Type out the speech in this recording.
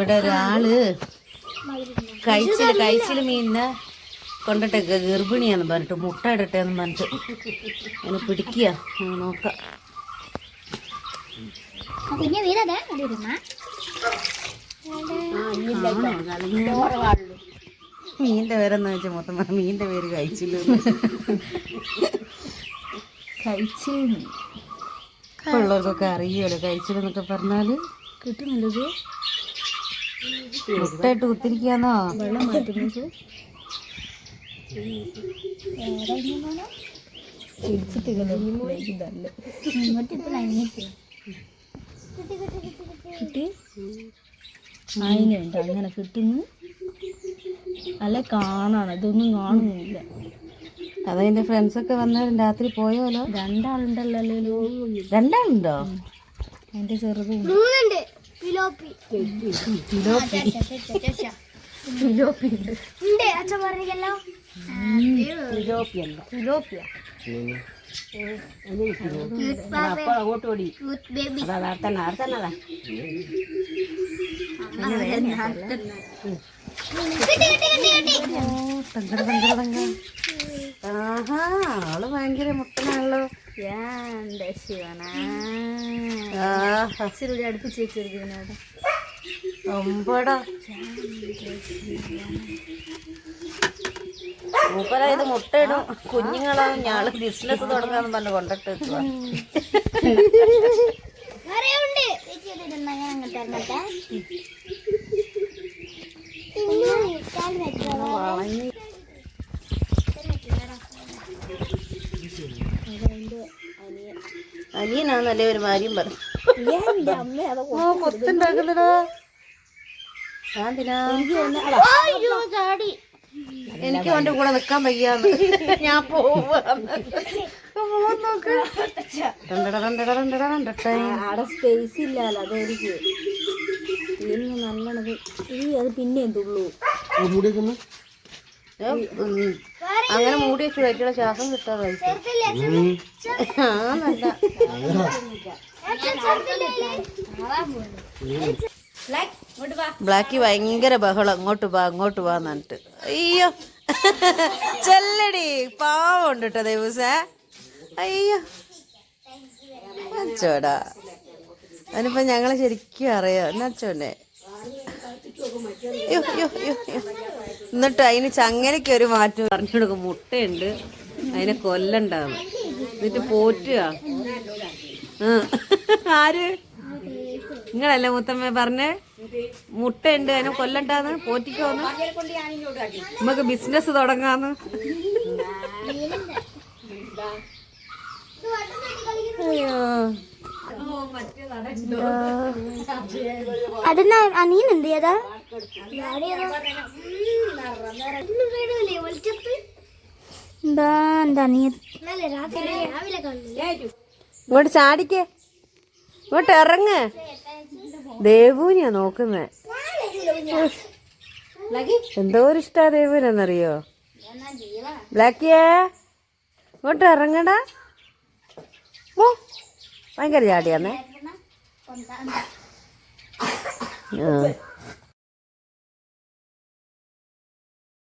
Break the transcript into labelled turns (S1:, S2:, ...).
S1: ഇവിടെ ഒരാൾ കഴിച്ചിൽ കഴിച്ചിൽ മീനിന് കൊണ്ടിട്ട് ഗർഭിണിയാന്ന് പറഞ്ഞിട്ട് മുട്ട ഇടട്ടെ എന്ന് പറഞ്ഞിട്ട് അങ്ങനെ പിടിക്കുക നോക്കാം. മീന്റെ പേരെന്ന് വെച്ചാൽ മൊത്തം മീനിന്റെ പേര് കഴിച്ചില്ല
S2: കഴിച്ചു
S1: ഉള്ളവർക്കൊക്കെ അറിയുമല്ലോ കഴിച്ചില്ലെന്നൊക്കെ പറഞ്ഞാൽ
S2: കിട്ടുന്നില്ലത്.
S1: മുട്ടയിട്ട് കുത്തിരിക്കാന്നോ?
S2: വെള്ളം മാറ്റുന്നത്. ചിരിച്ചിട്ടില്ല
S3: ഇങ്ങോട്ട് ഇപ്പൊ നനഞ്ഞിട്ട്
S2: കിട്ടി അതിനുണ്ട് അങ്ങനെ കിട്ടുന്നു. അല്ല കാണാണ്. ഇതൊന്നും കാണുന്നില്ല.
S1: അതതിന്റെ ഫ്രണ്ട്സൊക്കെ വന്നാലും രാത്രി പോയോലോ?
S2: രണ്ടാളുണ്ടല്ലോ
S1: രണ്ടാളുണ്ടോ?
S2: എന്റെ ചെറുതും.
S3: മൂന്നുണ്ട് പിലോപ്പി ഉണ്ട് അച്ഛൻ പറഞ്ഞല്ലോ
S2: ഫിലോപ്പിയ
S1: അങ്ങോട്ട് ഓടി.
S3: Youth baby.
S1: അതാ തങ്ക ആഹാ ആൾ ഭയങ്കര മുട്ടനാണല്ലോ
S2: എന്റെ ശിവന? ഇച്ചിരി അടുപ്പിച്ച് വെച്ചിരിക്കുന്നവിടെ
S1: ഒമ്പടാ മൂപ്പര ഇത് മുട്ടയിടും. ഞാൾ ബിസിനസ് തുടങ്ങാന്ന് പറഞ്ഞു കൊണ്ടിട്ട്
S3: അനിയനാ
S1: വളഞ്ഞ് അനിയനാന്നല്ലേ ഒരു മാര്യം പറഞ്ഞു. കൊത്തുണ്ടാക്കുന്നടാ എനിക്ക് അവന്റെ കൂടെ നിക്കാൻ വയ്യാന്ന്. ഞാൻ
S2: അവിടെ സ്പേസ് ഇല്ലല്ലോ അതായിരിക്കും ഇതിന് നല്ലത് ഈ അത് പിന്നെ എന്തുള്ളൂ.
S1: ഏ, അങ്ങനെ മൂടി വെച്ച് കഴിക്കണ ശ്വാസം കിട്ടാതായി ആ നല്ല. ബ്ലാക്കി ഭയങ്കര ബഹളം. അങ്ങോട്ട് വാ അങ്ങോട്ട് വാ അയ്യോ. ചെല്ലടി. പാവമുണ്ട് കേട്ടോ ദൈവസേ. അയ്യോ. അച്ചോടാ. അതിനിപ്പോ ഞങ്ങളെ ശരിക്കും അറിയാം. എന്നച്ചോനെ യ്യോ. എന്നിട്ട് അതിന് ചങ്ങനയ്ക്ക് ഒരു മാറ്റം. പറഞ്ഞു കൊടുക്കും മുട്ടയുണ്ട്. അതിനെ കൊല്ലണ്ടാന്ന്. എന്നിട്ട് പോറ്റുക. ആര്? നിങ്ങളല്ലേ മുത്തമ്മ പറഞ്ഞേ? മുട്ടയുണ്ട് അതിനെ കൊല്ലണ്ടാന്ന് പോറ്റിക്കോന്ന്. നമുക്ക് ബിസിനസ് തുടങ്ങാന്ന്. അയ്യോ.
S3: അതെന്നാ അനിയൻ എന്ത് ചെയ്താ? എന്താ എന്താ അനിയൻ
S1: ഇങ്ങോട്ട് ചാടിക്കേ. ഇങ്ങോട്ട് ഇറങ്ങ്. ദേവൂനിയാ നോക്കുന്നേ. എന്തോ ഒരു ഇഷ്ടാ ദേവൂനെന്നറിയോ? ബ്ലാക്കിയേ ഇങ്ങോട്ട് ഇറങ്ങടാ. ഓ ഭയങ്കര ചാടിയാന്നേ. ആ.